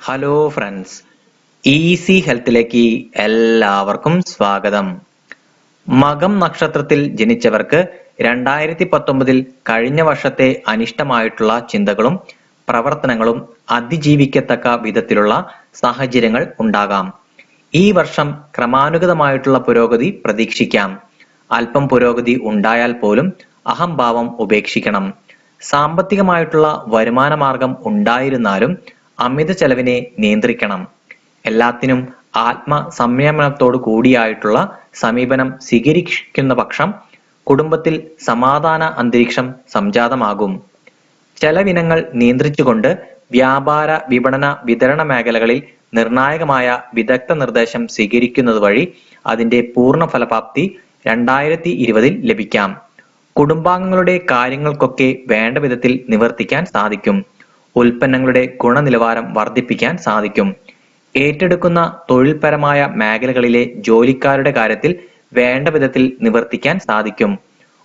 Hello friends easy ഹെൽത്തിലേക്ക് എല്ലാവർക്കും സ്വാഗതം. മകം നക്ഷത്രത്തിൽ ജനിച്ചവർക്ക് രണ്ടായിരത്തി പത്തൊമ്പതിൽ കഴിഞ്ഞ വർഷത്തെ അനിഷ്ടമായിട്ടുള്ള ചിന്തകളും പ്രവർത്തനങ്ങളും അതിജീവിക്കത്തക്ക വിധത്തിലുള്ള സാഹചര്യങ്ങൾ ഉണ്ടാകാം. ഈ വർഷം ക്രമാനുഗതമായിട്ടുള്ള പുരോഗതി പ്രതീക്ഷിക്കാം. അല്പം പുരോഗതി ഉണ്ടായാൽ പോലും അഹംഭാവം ഉപേക്ഷിക്കണം. സാമ്പത്തികമായിട്ടുള്ള വരുമാന മാർഗം ഉണ്ടായിരുന്നാലും അമിത ചെലവിനെ നിയന്ത്രിക്കണം. എല്ലാത്തിനും ആത്മ സംയമനത്തോടു കൂടിയായിട്ടുള്ള സമീപനം സ്വീകരിക്കുന്ന പക്ഷം കുടുംബത്തിൽ സമാധാന അന്തരീക്ഷം സംജാതമാകും. ചെലവിനങ്ങൾ നിയന്ത്രിച്ചുകൊണ്ട് വ്യാപാര വിപണന വിതരണ മേഖലകളിൽ നിർണായകമായ വിദഗ്ധ നിർദ്ദേശം സ്വീകരിക്കുന്നത് വഴി അതിന്റെ പൂർണ ഫലപ്രാപ്തി രണ്ടായിരത്തി ഇരുപതിൽ ലഭിക്കാം. കുടുംബാംഗങ്ങളുടെ കാര്യങ്ങൾക്കൊക്കെ വേണ്ട വിധത്തിൽ നിവർത്തിക്കാൻ സാധിക്കും. ഉൽപ്പന്നങ്ങളുടെ ഗുണനിലവാരം വർദ്ധിപ്പിക്കാൻ സാധിക്കും. ഏറ്റെടുക്കുന്ന തൊഴിൽപരമായ മേഖലകളിലെ ജോലിക്കാരുടെ കാര്യത്തിൽ വേണ്ട വിധത്തിൽ നിവർത്തിക്കാൻ സാധിക്കും.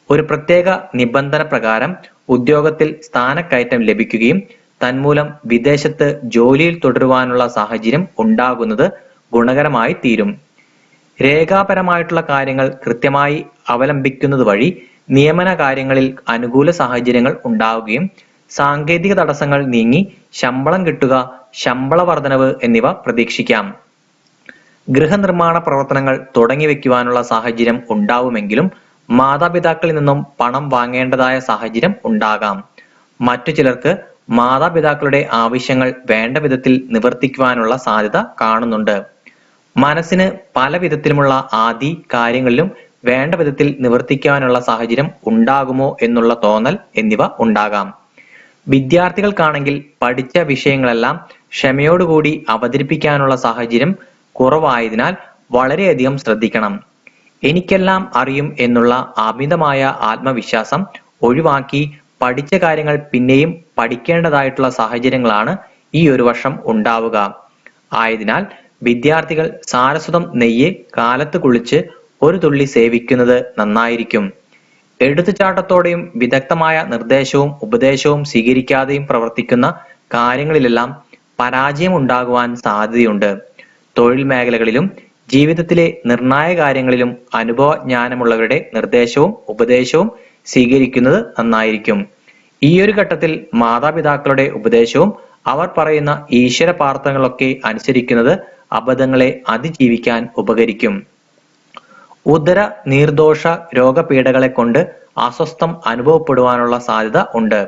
ഒരു പ്രത്യേക നിബന്ധന പ്രകാരം ഉദ്യോഗത്തിൽ സ്ഥാനക്കയറ്റം ലഭിക്കുകയും തന്മൂലം വിദേശത്ത് ജോലിയിൽ തുടരുവാനുള്ള സാഹചര്യം ഉണ്ടാകുന്നത് ഗുണകരമായി തീരും. രേഖാപരമായിട്ടുള്ള കാര്യങ്ങൾ കൃത്യമായി അവലംബിക്കുന്നത് വഴി നിയമന കാര്യങ്ങളിൽ അനുകൂല സാഹചര്യങ്ങൾ ഉണ്ടാവുകയും സാങ്കേതിക തടസ്സങ്ങൾ നീങ്ങി ശമ്പളം കിട്ടുക ശമ്പള വർധനവ് എന്നിവ പ്രതീക്ഷിക്കാം. ഗൃഹനിർമ്മാണ പ്രവർത്തനങ്ങൾ തുടങ്ങി വെക്കുവാനുള്ള സാഹചര്യം ഉണ്ടാവുമെങ്കിലും മാതാപിതാക്കളിൽ നിന്നും പണം വാങ്ങേണ്ടതായ സാഹചര്യം ഉണ്ടാകാം. മറ്റു ചിലർക്ക് മാതാപിതാക്കളുടെ ആവശ്യങ്ങൾ വേണ്ട വിധത്തിൽ നിവർത്തിക്കുവാനുള്ള സാധ്യത കാണുന്നുണ്ട്. മനസ്സിന് പല വിധത്തിലുമുള്ള ആദി കാര്യങ്ങളിലും വേണ്ട വിധത്തിൽ നിവർത്തിക്കാനുള്ള സാഹചര്യം ഉണ്ടാകുമോ എന്നുള്ള തോന്നൽ എന്നിവ ഉണ്ടാകാം. വിദ്യാർത്ഥികൾക്കാണെങ്കിൽ പഠിച്ച വിഷയങ്ങളെല്ലാം ക്ഷമയോടുകൂടി അവതരിപ്പിക്കാനുള്ള സാഹചര്യം കുറവായതിനാൽ വളരെയധികം ശ്രദ്ധിക്കണം. എനിക്കെല്ലാം അറിയും എന്നുള്ള അമിതമായ ആത്മവിശ്വാസം ഒഴിവാക്കി പഠിച്ച കാര്യങ്ങൾ പിന്നെയും പഠിക്കേണ്ടതായിട്ടുള്ള സാഹചര്യങ്ങളാണ് ഈ ഒരു വർഷം ഉണ്ടാവുക. ആയതിനാൽ വിദ്യാർത്ഥികൾ സാരസ്വതം നെയ്യ് കാലത്ത് കുളിച്ച് ഒരു തുള്ളി സേവിക്കുന്നത് നന്നായിരിക്കും. എടുത്തുചാട്ടത്തോടെയും വിദഗ്ധമായ നിർദ്ദേശവും ഉപദേശവും സ്വീകരിക്കാതെയും പ്രവർത്തിക്കുന്ന കാര്യങ്ങളിലെല്ലാം പരാജയം ഉണ്ടാകുവാൻ സാധ്യതയുണ്ട്. തൊഴിൽ മേഖലകളിലും ജീവിതത്തിലെ നിർണായക കാര്യങ്ങളിലും അനുഭവജ്ഞാനമുള്ളവരുടെ നിർദ്ദേശവും ഉപദേശവും സ്വീകരിക്കുന്നത് നന്നായിരിക്കും. ഈ ഒരു ഘട്ടത്തിൽ മാതാപിതാക്കളുടെ ഉപദേശവും അവർ പറയുന്ന ഈശ്വര പ്രാർത്ഥനകളൊക്കെ അനുസരിക്കുന്നത് അബദ്ധങ്ങളെ അതിജീവിക്കാൻ ഉപകരിക്കും. ഉദര നീർദോഷ രോഗപീഠകളെ കൊണ്ട് അസ്വസ്ഥം അനുഭവപ്പെടുവാനുള്ള സാധ്യത ഉണ്ട്.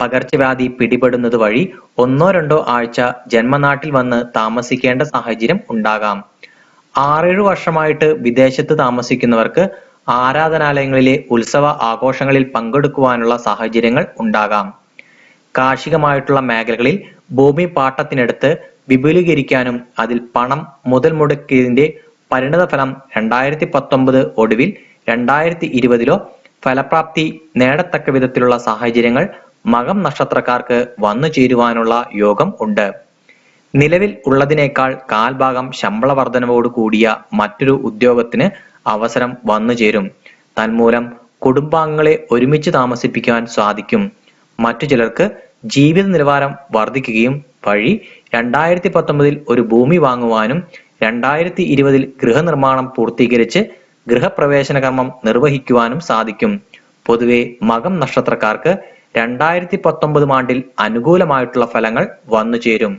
പകർച്ചവ്യാധി പിടിപെടുന്നത് വഴി ഒന്നോ രണ്ടോ ആഴ്ച ജന്മനാട്ടിൽ വന്ന് താമസിക്കേണ്ട സാഹചര്യം ഉണ്ടാകാം. ആറേഴു വർഷമായിട്ട് വിദേശത്ത് താമസിക്കുന്നവർക്ക് ആരാധനാലയങ്ങളിലെ ഉത്സവ ആഘോഷങ്ങളിൽ പങ്കെടുക്കുവാനുള്ള സാഹചര്യങ്ങൾ ഉണ്ടാകാം. കാർഷികമായിട്ടുള്ള മേഖലകളിൽ ഭൂമി പാട്ടത്തിനെടുത്ത് വിപുലീകരിക്കാനും അതിൽ പണം മുതൽ മുടക്കിയതിന്റെ പരിണതഫലം രണ്ടായിരത്തി പത്തൊമ്പത് ഒടുവിൽ രണ്ടായിരത്തി ഇരുപതിലോ ഫലപ്രാപ്തി നേടത്തക്ക വിധത്തിലുള്ള സാഹചര്യങ്ങൾ മകം നക്ഷത്രക്കാർക്ക് വന്നു ചേരുവാനുള്ള യോഗം ഉണ്ട്. നിലവിൽ ഉള്ളതിനേക്കാൾ കാൽഭാഗം ശമ്പള വർധനവോട് കൂടിയ മറ്റൊരു ഉദ്യോഗത്തിന് അവസരം വന്നു ചേരും. തന്മൂലം കുടുംബാംഗങ്ങളെ ഒരുമിച്ച് താമസിപ്പിക്കാൻ സാധിക്കും. മറ്റു ചിലർക്ക് ജീവിത നിലവാരം വർദ്ധിക്കുകയും വഴി രണ്ടായിരത്തി പത്തൊമ്പതിൽ ഒരു ഭൂമി വാങ്ങുവാനും രണ്ടായിരത്തി ഇരുപതിൽ ഗൃഹനിർമ്മാണം പൂർത്തീകരിച്ച് ഗൃഹപ്രവേശന കർമ്മം നിർവഹിക്കുവാനും സാധിക്കും. പൊതുവെ മകം നക്ഷത്രക്കാർക്ക് രണ്ടായിരത്തി പത്തൊമ്പത് ആണ്ടിൽ അനുകൂലമായിട്ടുള്ള ഫലങ്ങൾ വന്നു ചേരും